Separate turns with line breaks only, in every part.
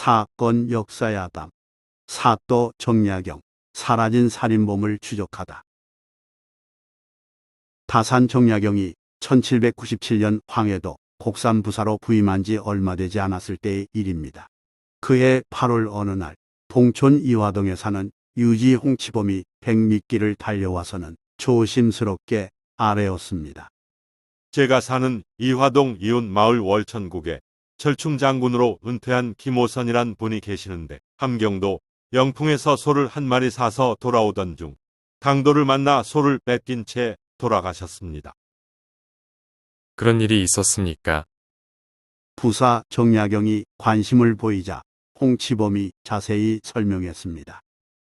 사건 역사야담, 사또 정약용, 사라진 살인범을 추적하다. 다산 정약용이 1797년 황해도 곡산 부사로 부임한 지 얼마 되지 않았을 때의 일입니다. 그해 8월 어느 날 봉촌 이화동에 사는 유지 홍치범이 백미길을 달려와서는 조심스럽게 아뢰었습니다.
제가 사는 이화동 이웃 마을 월천국에 철충 장군으로 은퇴한 김오선이란 분이 계시는데 함경도 영풍에서 소를 한 마리 사서 돌아오던 중 강도를 만나 소를 뺏긴 채 돌아가셨습니다.
그런 일이 있었습니까?
부사 정약용이 관심을 보이자 홍치범이 자세히 설명했습니다.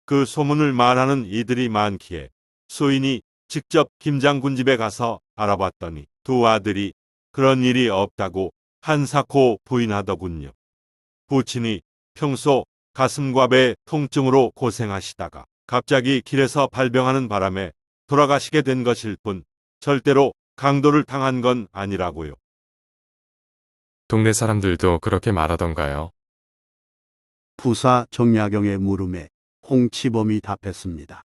그 소문을 말하는 이들이 많기에 소인이 직접 김 장군 집에 가서 알아봤더니 두 아들이 그런 일이 없다고 한사코 부인하더군요. 부친이 평소 가슴과 배 통증으로 고생하시다가 갑자기 길에서 발병하는 바람에 돌아가시게 된 것일 뿐 절대로 강도를 당한 건 아니라고요.
동네 사람들도 그렇게 말하던가요?
부사 정약용의 물음에 홍치범이 답했습니다.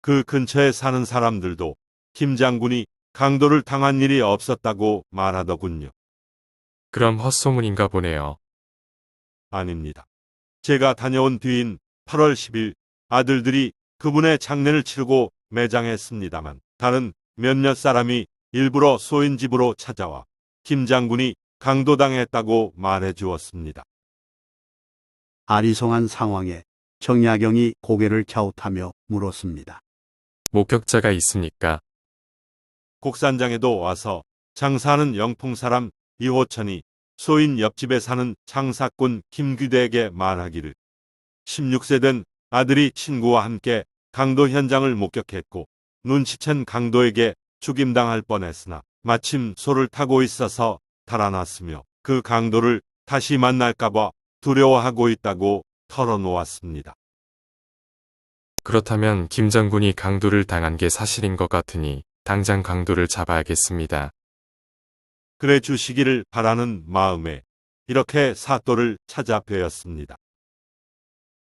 그 근처에 사는 사람들도 김 장군이 강도를 당한 일이 없었다고 말하더군요.
그럼 헛소문인가 보네요.
아닙니다. 제가 다녀온 뒤인 8월 10일 아들들이 그분의 장례를 치르고 매장했습니다만 다른 몇몇 사람이 일부러 소인 집으로 찾아와 김 장군이 강도당했다고 말해 주었습니다.
아리송한 상황에 정약용이 고개를 갸웃하며 물었습니다.
목격자가 있습니까?
곡산장에도 와서 장사하는 영풍 사람 이호천이 소인 옆집에 사는 장사꾼 김규대에게 말하기를 16세 된 아들이 친구와 함께 강도 현장을 목격했고 눈치챈 강도에게 죽임당할 뻔했으나 마침 소를 타고 있어서 달아났으며 그 강도를 다시 만날까봐 두려워하고 있다고 털어놓았습니다.
그렇다면 김 장군이 강도를 당한 게 사실인 것 같으니 당장 강도를 잡아야겠습니다.
그래 주시기를 바라는 마음에 이렇게 사또를 찾아뵈었습니다.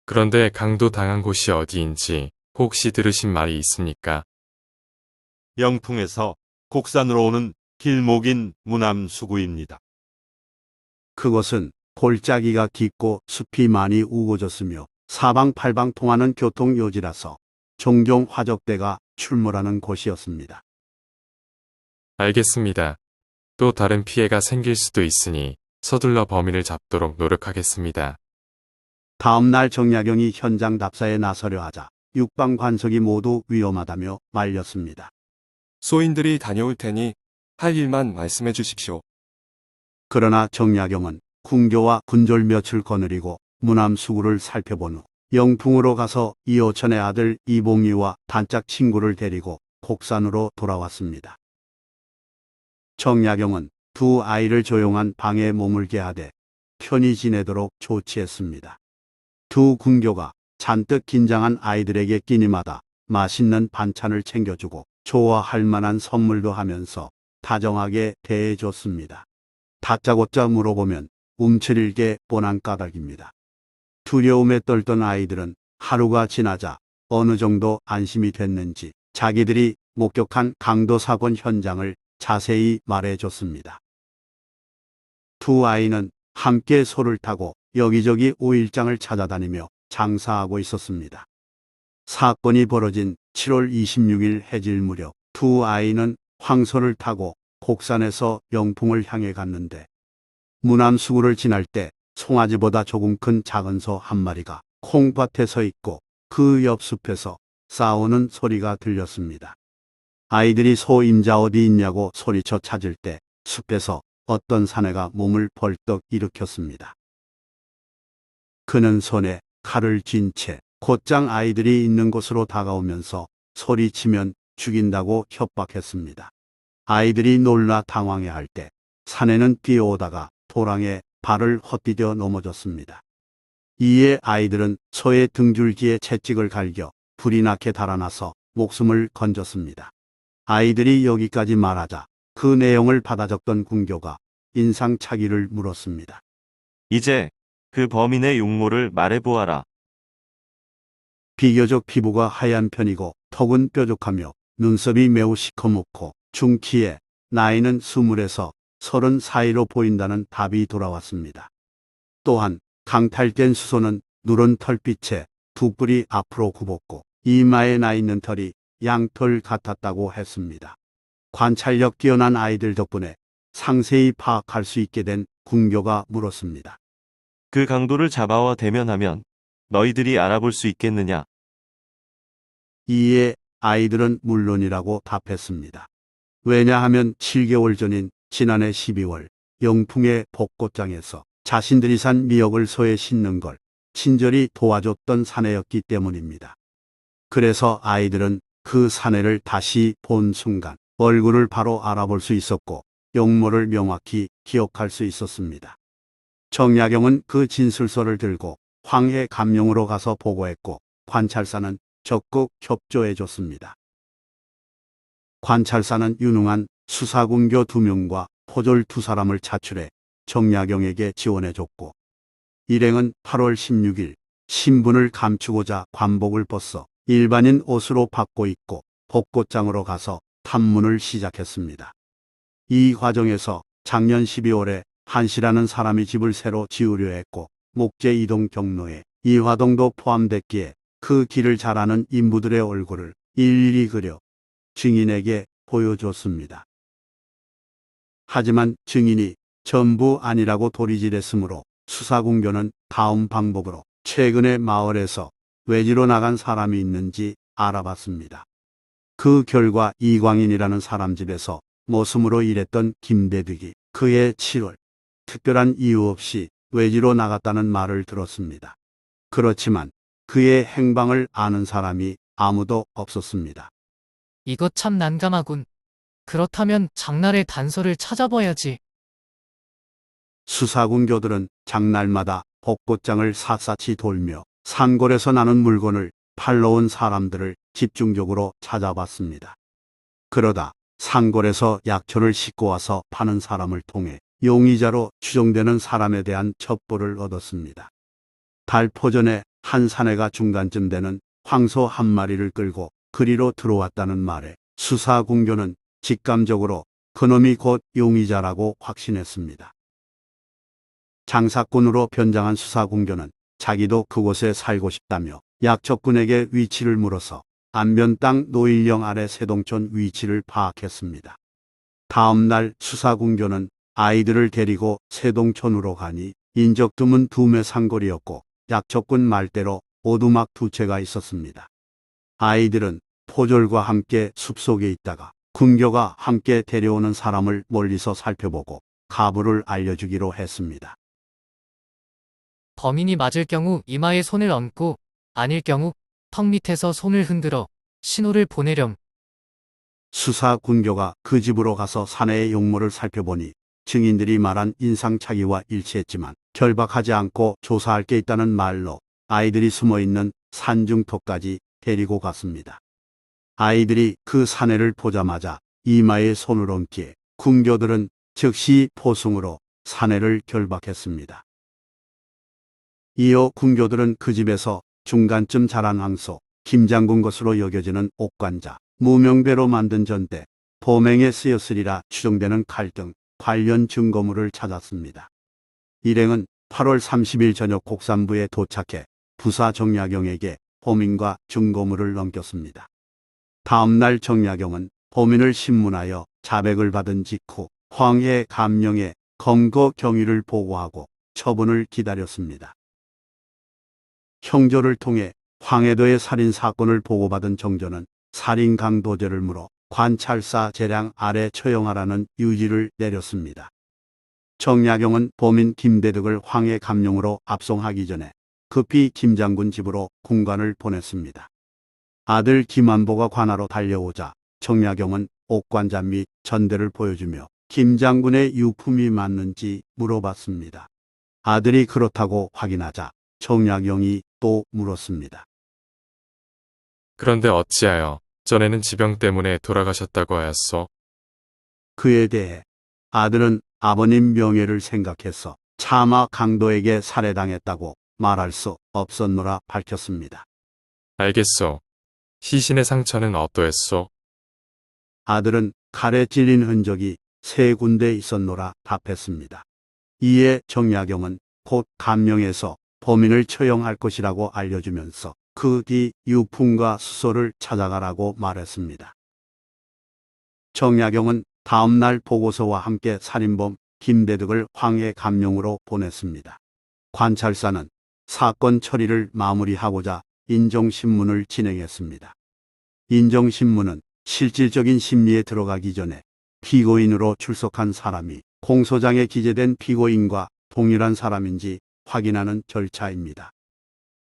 그런데 강도 당한 곳이 어디인지 혹시 들으신 말이 있습니까?
영풍에서 곡산으로 오는 길목인 무남수구입니다.
그곳은 골짜기가 깊고 숲이 많이 우거졌으며 사방팔방 통하는 교통요지라서 종종 화적대가 출몰하는 곳이었습니다.
알겠습니다. 또 다른 피해가 생길 수도 있으니 서둘러 범인을 잡도록 노력하겠습니다.
다음 날 정약용이 현장 답사에 나서려 하자 육방 관석이 모두 위험하다며 말렸습니다.
소인들이 다녀올 테니 할 일만 말씀해 주십시오.
그러나 정약용은 궁교와 군졸 며칠 거느리고 무남 수구를 살펴본 후 영풍으로 가서 이호천의 아들 이봉이와 단짝 친구를 데리고 곡산으로 돌아왔습니다. 정약용은 두 아이를 조용한 방에 머물게 하되 편히 지내도록 조치했습니다. 두 군교가 잔뜩 긴장한 아이들에게 끼니마다 맛있는 반찬을 챙겨주고 좋아할 만한 선물도 하면서 다정하게 대해줬습니다. 다짜고짜 물어보면 움츠릴게 뻔한 까닭입니다. 두려움에 떨던 아이들은 하루가 지나자 어느 정도 안심이 됐는지 자기들이 목격한 강도 사건 현장을 자세히 말해줬습니다. 두 아이는 함께 소를 타고 여기저기 오일장을 찾아다니며 장사하고 있었습니다. 사건이 벌어진 7월 26일 해질 무렵 두 아이는 황소를 타고 곡산에서 영풍을 향해 갔는데 무남수구를 지날 때 송아지보다 조금 큰 작은 소 한 마리가 콩밭에 서 있고 그 옆 숲에서 싸우는 소리가 들렸습니다. 아이들이 소 임자 어디 있냐고 소리쳐 찾을 때 숲에서 어떤 사내가 몸을 벌떡 일으켰습니다. 그는 손에 칼을 쥔 채 곧장 아이들이 있는 곳으로 다가오면서 소리치면 죽인다고 협박했습니다. 아이들이 놀라 당황해할 때 사내는 뛰어오다가 도랑에 발을 헛디뎌 넘어졌습니다. 이에 아이들은 소의 등줄기에 채찍을 갈겨 불이 나게 달아나서 목숨을 건졌습니다. 아이들이 여기까지 말하자 그 내용을 받아 적던 군교가 인상차기를 물었습니다.
이제
그 범인의 용모를 말해보아라.
비교적 피부가 하얀 편이고 턱은 뾰족하며 눈썹이 매우 시커멓고 중키에 나이는 스물에서 서른 사이로 보인다는 답이 돌아왔습니다. 또한 강탈된 수소는 누런 털빛에 두 뿔이 앞으로 굽었고 이마에 나 있는 털이 양털 같았다고 했습니다. 관찰력 뛰어난 아이들 덕분에 상세히 파악할 수 있게 된 궁교가 물었습니다.
그 강도를 잡아와 대면하면 너희들이 알아볼 수 있겠느냐?
이에 아이들은 물론이라고 답했습니다. 왜냐하면 7개월 전인 지난해 12월 영풍의 벚꽃장에서 자신들이 산 미역을 소에 싣는 걸 친절히 도와줬던 사내였기 때문입니다. 그래서 아이들은 그 사내를 다시 본 순간 얼굴을 바로 알아볼 수 있었고 용모를 명확히 기억할 수 있었습니다. 정약용은 그 진술서를 들고 황해 감룡으로 가서 보고했고 관찰사는 적극 협조해 줬습니다. 관찰사는 유능한 수사군교 두 명과 포졸 두 사람을 차출해 정약용에게 지원해 줬고 일행은 8월 16일 신분을 감추고자 관복을 벗어 일반인 옷으로 받고 입고 벚꽃장으로 가서 탐문을 시작했습니다. 이 과정에서 작년 12월에 한시라는 사람이 집을 새로 지으려 했고 목재 이동 경로에 이화동도 포함됐기에 그 길을 잘 아는 인부들의 얼굴을 일일이 그려 증인에게 보여줬습니다. 하지만 증인이 전부 아니라고 도리질했으므로 수사공교는 다음 방법으로 최근에 마을에서 외지로 나간 사람이 있는지 알아봤습니다. 그 결과 이광인이라는 사람 집에서 모습으로 일했던 김대득이 그해 7월 특별한 이유 없이 외지로 나갔다는 말을 들었습니다. 그렇지만 그의 행방을 아는 사람이 아무도 없었습니다.
이것 참 난감하군. 그렇다면 장날의 단서를 찾아봐야지.
수사군교들은 장날마다 벚꽃장을 샅샅이 돌며 산골에서 나는 물건을 팔러 온 사람들을 집중적으로 찾아봤습니다. 그러다 산골에서 약초를 싣고 와서 파는 사람을 통해 용의자로 추정되는 사람에 대한 첩보를 얻었습니다. 달포전에 한 사내가 중간쯤 되는 황소 한 마리를 끌고 그리로 들어왔다는 말에 수사군교는 직감적으로 그놈이 곧 용의자라고 확신했습니다. 장사꾼으로 변장한 수사 공교는 자기도 그곳에 살고 싶다며 약척군에게 위치를 물어서 안변 땅 노일령 아래 세동촌 위치를 파악했습니다. 다음 날 수사공교는 아이들을 데리고 세동촌으로 가니 인적 드문 두매 상골이었고 약척군 말대로 오두막 두 채가 있었습니다. 아이들은 포졸과 함께 숲속에 있다가 군교가 함께 데려오는 사람을 멀리서 살펴보고 가부를 알려주기로 했습니다.
범인이 맞을 경우 이마에 손을 얹고 아닐 경우 턱 밑에서 손을 흔들어 신호를 보내렴.
수사 군교가 그 집으로 가서 사내의 용모를 살펴보니 증인들이 말한 인상착의와 일치했지만 결박하지 않고 조사할 게 있다는 말로 아이들이 숨어 있는 산중턱까지 데리고 갔습니다. 아이들이 그 사내를 보자마자 이마에 손을 얹기에 군교들은 즉시 포승으로 사내를 결박했습니다. 이어 군교들은 그 집에서 중간쯤 자란 황소, 김장군 것으로 여겨지는 옥관자, 무명배로 만든 전대, 범행에 쓰였으리라 추정되는 칼 등 관련 증거물을 찾았습니다. 일행은 8월 30일 저녁 곡산부에 도착해 부사 정약용에게 범인과 증거물을 넘겼습니다. 다음 날 정약용은 범인을 신문하여 자백을 받은 직후 황해 감령에 검거 경위를 보고하고 처분을 기다렸습니다. 형조를 통해 황해도의 살인 사건을 보고받은 정조는 살인 강도죄를 물어 관찰사 재량 아래 처형하라는 유지를 내렸습니다. 정약용은 범인 김대득을 황해 감룡으로 압송하기 전에 급히 김장군 집으로 군관을 보냈습니다. 아들 김한보가 관하로 달려오자 정약용은 옥관자 및 전대를 보여주며 김장군의 유품이 맞는지 물어봤습니다. 아들이 그렇다고 확인하자 정약용이 또 물었습니다.
그런데 어찌하여 전에는 지병 때문에 돌아가셨다고 하였소?
그에 대해 아들은 아버님 명예를 생각해서 차마 강도에게 살해당했다고 말할 수 없었노라 밝혔습니다.
알겠소. 시신의 상처는 어떠했소?
아들은 칼에 찔린 흔적이 세 군데 있었노라 답했습니다. 이에 정약용은 곧 감령해서 범인을 처형할 것이라고 알려주면서 그 뒤 유풍과 수소를 찾아가라고 말했습니다. 정약용은 다음 날 보고서와 함께 살인범 김대득을 황해 감령으로 보냈습니다. 관찰사는 사건 처리를 마무리하고자 인정신문을 진행했습니다. 인정신문은 실질적인 심리에 들어가기 전에 피고인으로 출석한 사람이 공소장에 기재된 피고인과 동일한 사람인지 확인하는 절차입니다.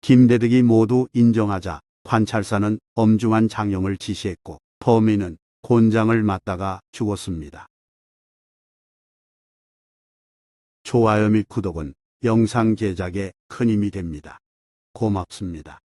김대득이 모두 인정하자 관찰사는 엄중한 장형을 지시했고 범인은 곤장을 맞다가 죽었습니다. 좋아요 및 구독은 영상 제작에 큰 힘이 됩니다. 고맙습니다.